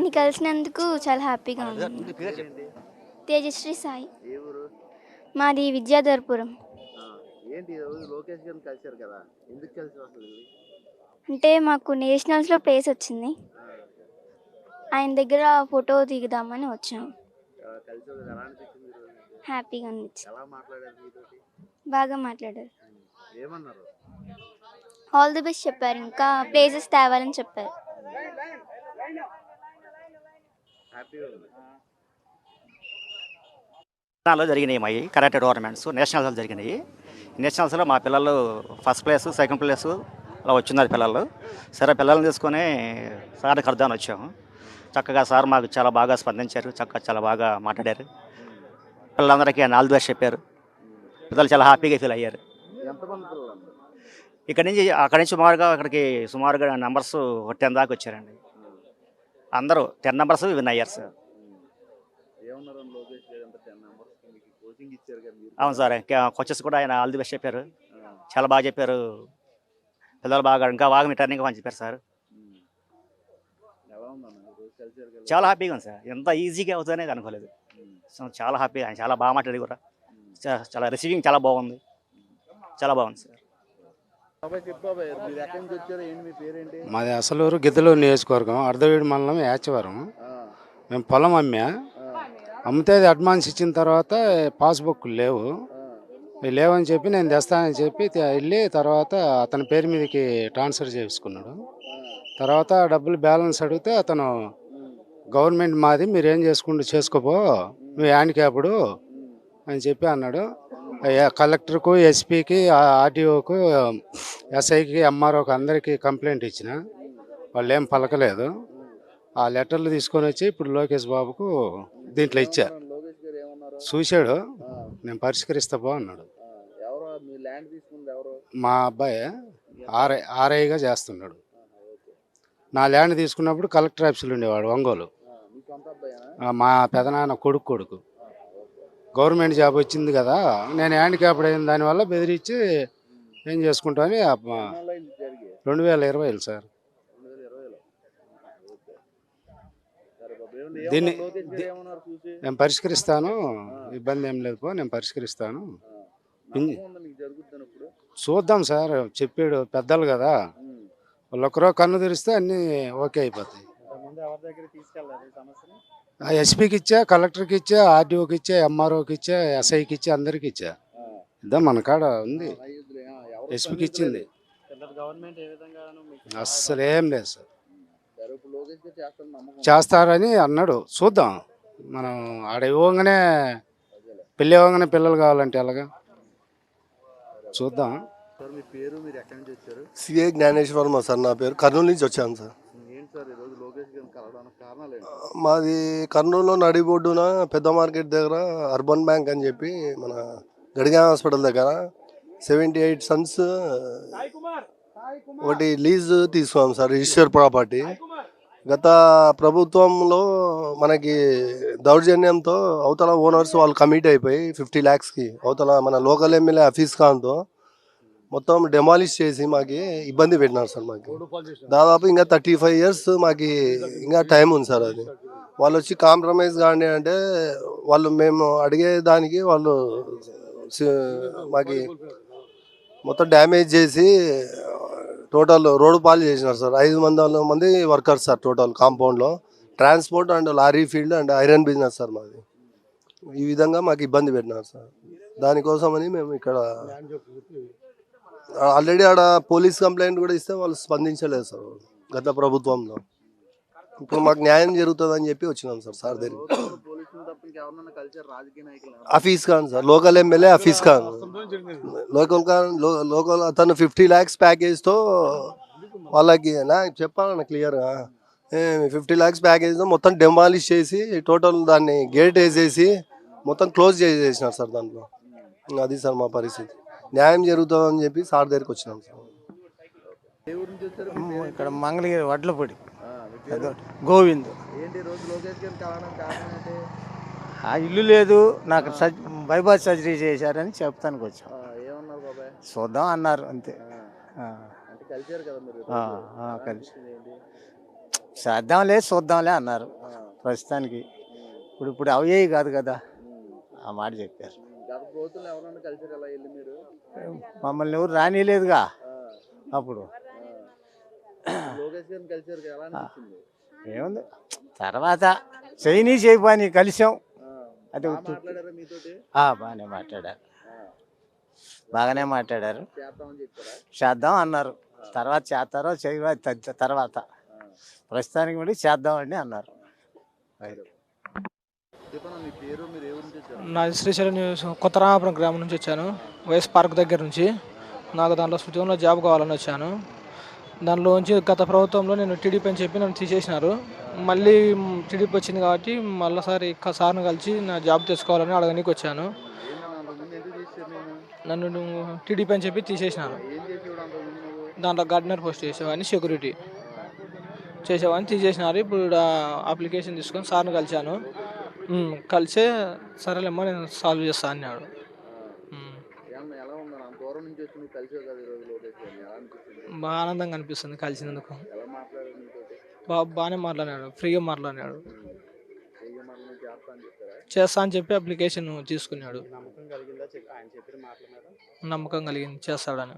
ఆయన్ని కలిసినందుకు చాలా హ్యాపీగా ఉంది తేజశ్రీ సాయి. మాది విద్యాధర్పురం. ఆ, ఏంటి ఈ రోజు లోకేష్ గారిని కలిశారు కదా? ఎందుకు కలిసి అసలు ఇది? అంటే మాకు నేషనల్స్లో ప్లేస్ వచ్చింది. ఆయన దగ్గర ఫోటో దిగుదామని వచ్చాం? హ్యాపీగా అనిపించింది. బాగా మాట్లాడారు. ఆల్ ది బెస్ట్ చెప్పారు. ఇంకా ప్లేసెస్ తేవాలని చెప్పారు. తెలంగాణలో జరిగినాయి మావి కరాటే టోర్నమెంట్స్ నేషనల్స్ జరిగినాయి. నేషనల్స్లో మా పిల్లలు ఫస్ట్ ప్లేస్ సెకండ్ ప్లేస్ అలా వచ్చినారు పిల్లలు. సరే పిల్లల్ని తీసుకొని సార్కి అర్థాన్ని వచ్చాము. చక్కగా సార్ మాకు చాలా బాగా స్పందించారు చక్కగా చాలా బాగా మాట్లాడారు. పిల్లలందరికీ నాలుగు దోశ చెప్పారు. పిల్లలు చాలా హ్యాపీగా ఫీల్ అయ్యారు? ఇక్కడి నుంచి అక్కడి నుంచి సుమారుగా ఇక్కడికి సుమారుగా నెంబర్స్ టెన్ దాకా వచ్చారండి. అందరూ టెన్ నెంబర్స్ విన్ అయ్యారు సార్. అవును సార్ కోచెస్ కూడా ఆయన ఆల్ ది బెస్ట్ చెప్పారు. చాలా బాగా చెప్పారు. పిల్లలు బాగా ఇంకా బాగా మీ టర్నింగ్ అని చెప్పారు సార్. చాలా హ్యాపీగా ఉంది సార్. ఎంత ఈజీగా అవుతుందనేది అనుకోలేదు. చాలా హ్యాపీ ఆయన చాలా బాగా మాట్లాడి కూడా. చాలా రిసీవింగ్ చాలా బాగుంది. చాలా బాగుంది సార్. మాది అసలూరు గిద్దలూరు నియోజకవర్గం అర్ధవీడి మండలం యాచవరం. మేము పొలం అమ్మా. అమ్మితే అది అడ్వాన్స్ ఇచ్చిన తర్వాత పాస్బుక్ లేవు. లేవని చెప్పి నేను తెస్తానని చెప్పి వెళ్ళి తర్వాత అతని పేరు మీదకి ట్రాన్స్ఫర్ చేసుకున్నాడు. తర్వాత డబ్బులు బ్యాలెన్స్ అడిగితే అతను గవర్నమెంట్ మాది మీరు ఏం చేసుకుంటూ చేసుకోపో. నువ్వు హ్యాండిక్యాప్డు అని చెప్పి అన్నాడు. కలెక్టర్కు ఎస్పీకి ఆర్టీఓకు ఎస్ఐకి ఎంఆర్ఓకి అందరికీ కంప్లైంట్ ఇచ్చిన. వాళ్ళు ఏం పలకలేదు. ఆ లెటర్లు తీసుకొని వచ్చి ఇప్పుడు లోకేష్ బాబుకు దీంట్లో ఇచ్చా. చూశాడు. నేను పరిష్కరిస్తా బాగున్నాడు ఎవరు ఎవరు మా అబ్బాయి ఆర్ఐ ఆర్ఐగా చేస్తున్నాడు. నా ల్యాండ్ తీసుకున్నప్పుడు కలెక్టర్ ఆఫీసులు ఉండేవాడు ఒంగోలు. మా పెదనాన్న కొడుకు కొడుకు. గవర్నమెంట్ జాబ్ వచ్చింది కదా నేను హ్యాండిక్యాప్డ్ అయిన దానివల్ల బెదిరించి ఏం చేసుకుంటామని రెండు వేల ఇరవై సార్. దీన్ని- నేను పరిష్కరిస్తాను ఇబ్బంది ఏం లేదు పో నేను పరిష్కరిస్తాను. చూద్దాం సార్ చెప్పాడు పెద్దలు కదా వాళ్ళు ఒకరో కన్ను తెరిస్తే అన్నీ ఓకే అయిపోతాయి. ఎస్పీకి ఇచ్చా కలెక్టర్కి ఇచ్చా ఆర్డీఓకి ఇచ్చా ఎంఆర్ఓకి ఇచ్చా ఎస్ఐకి ఇచ్చా అందరికి ఇచ్చా. ఆ, ఇద్దా మన కాడ ఉంది. ఎస్పీకి ఇచ్చింది. గవర్నమెంట్ ఏ విధంగానూ మీకు అస్సలు ఏం లేదు సార్. చేస్తారని అన్నాడు. చూద్దాం. మనం ఆడ ఇవ్వగానే పెళ్ళి ఇవ్వగానే పిల్లలు కావాలంటే ఎలాగా? చూద్దాం. సార్ మీ పేరు మీరు ఎక్కడి నుంచి వచ్చారు? సిఏ జ్ఞానేశ్వరం సార్ నా పేరు. కర్నూలు నుంచి వచ్చాను సార్ ఈరోజు లోకేష్ గారిని కలవడానికి కారణాలు ఏంటి మాది కర్నూలులో నడిబొడ్డున పెద్ద మార్కెట్ దగ్గర అర్బన్ బ్యాంక్ అని చెప్పి మన గడిగా హాస్పిటల్ దగ్గర సెవెంటీ ఎయిట్ సన్స్ ఒకటి లీజ్ తీసుకున్నాం సార్ రిజిస్టర్ ప్రాపర్టీ. గత ప్రభుత్వంలో మనకి దౌర్జన్యంతో అవతల ఓనర్స్ వాళ్ళు కమిట్ అయిపోయి ఫిఫ్టీ ల్యాక్స్కి అవతల మన లోకల్ ఎమ్మెల్యే హఫీజ్ ఖాన్తో మొత్తం డెమాలిష్ చేసి మాకి ఇబ్బంది పెట్టినారు సార్ మాకి. దాదాపు ఇంకా థర్టీ ఫైవ్ ఇయర్స్ మాకి ఇంకా టైం ఉంది సార్ అది. వాళ్ళు వచ్చి కాంప్రమైజ్ కాండి అంటే వాళ్ళు మేము అడిగే దానికి వాళ్ళు మాకి మొత్తం డ్యామేజ్ చేసి టోటల్ రోడ్డు పాలు చేసినారు సార్. ఐదు మంది మంది వర్కర్స్ సార్ టోటల్ కాంపౌండ్లో transport and lorry field and iron business sir మాది. ఈ విధంగా మాకు ఇబ్బంది పెట్టినారు సార్. దానికోసమని మేము ఇక్కడ ఆల్రెడీ ఆడ పోలీస్ కంప్లైంట్ కూడా ఇస్తే వాళ్ళు స్పందించలేదు సార్. గత ప్రభుత్వంలో. ఇప్పుడు మాకు న్యాయం జరుగుతుందని చెప్పి వచ్చినాం సార్ సార్ దగ్గర పోలీసులు Hafeez Khan sir local MLA Hafeez Khan. Local Khan local అతను ఫిఫ్టీ ల్యాక్స్ ప్యాకేజ్తో వాళ్ళకి నా చెప్పాలన్న క్లియర్గా? ఫిఫ్టీ ల్యాక్స్ ప్యాకేజ్తో మొత్తం డెమాలిష్ చేసి టోటల్ దాన్ని గేట్ వేసేసి మొత్తం క్లోజ్ చేసేసినారు సార్ దాంట్లో. అది సార్ మా పరిస్థితి. న్యాయం జరుగుతుందని చెప్పి సార్ దగ్గరికి వచ్చినాం సార్? ఇక్కడ మంగళగిరి వడ్లపొడి? గోవింద్. ఏంటి ఈ రోజు లోకేష్ గారిని కలవడానికి కారణం ఏంటి ఆ ఇల్లు లేదు నాకు సర్జ్ బైపాస్ సర్జరీ చేశారని చెప్తానికి వచ్చాం. ఆ, ఏమన్నారు బాబాయ్? చూద్దాం అన్నారు అంతే. కలిసి. చేద్దాంలే చూద్దాంలే అన్నారు ప్రస్తుతానికి. ఇప్పుడు ఇప్పుడు అయ్యేవి కాదు కదా. ఆ మాట చెప్పారు. గత ప్రభుత్వంలో ఎవరన్నా కలిసారు ఎలా వెళ్ళి మీరు? మమ్మల్ని ఎవరు రానిలేదుగా అప్పుడు. లోకేష్ గారిని కలిసారు కదా, ఎలా అనిపించింది? ఏముంది? తర్వాత చైనీ చేయని కలిసాం. అది మాట్లాడారా మీతోటి? బాగానే మాట్లాడారు. బాగానే మాట్లాడారు. చేద్దాం అన్నారు. తర్వాత చేస్తారో తగ్గ- తర్వాత. ప్రస్తుతానికి మళ్ళీ చేద్దామండి అన్నారు. నాది శ్రీశైలం కొత్త రామాపురం గ్రామం నుంచి వచ్చాను. వైఎస్ పార్క్ దగ్గర నుంచి. నాకు దాంట్లో ఉద్యోగంలో జాబ్ కావాలని వచ్చాను. దానిలోంచి గత ప్రభుత్వంలో నేను టీడీపీ అని చెప్పి నన్ను తీసేసినారు. మళ్ళీ టీడీపీ వచ్చింది కాబట్టి మళ్ళీసారి సార్ని కలిసి నా జాబ్ తెచ్చుకోవాలని అడగనీకి వచ్చాను. నన్ను? టీడీపీ అని చెప్పి నువ్వు? దాంట్లో గార్డెనర్ పోస్ట్ చేసేవాడిని సెక్యూరిటీ చేసేవాడిని తీసేసినారు. ఇప్పుడు అప్లికేషన్ తీసుకొని సార్ని కలిశాను. కలిసే సరేలేమ్మా నేను సాల్వ్ చేస్తా అన్నాడు. బాగా ఆనందంగా అనిపిస్తుంది కలిసినందుకు. బా బాగానే మాట్లాడాడు ఫ్రీగా మాట్లాడాడు చేస్తా అని చెప్పి అప్లికేషన్ తీసుకున్నాడు. నమ్మకం కలిగింది చేస్తాడని.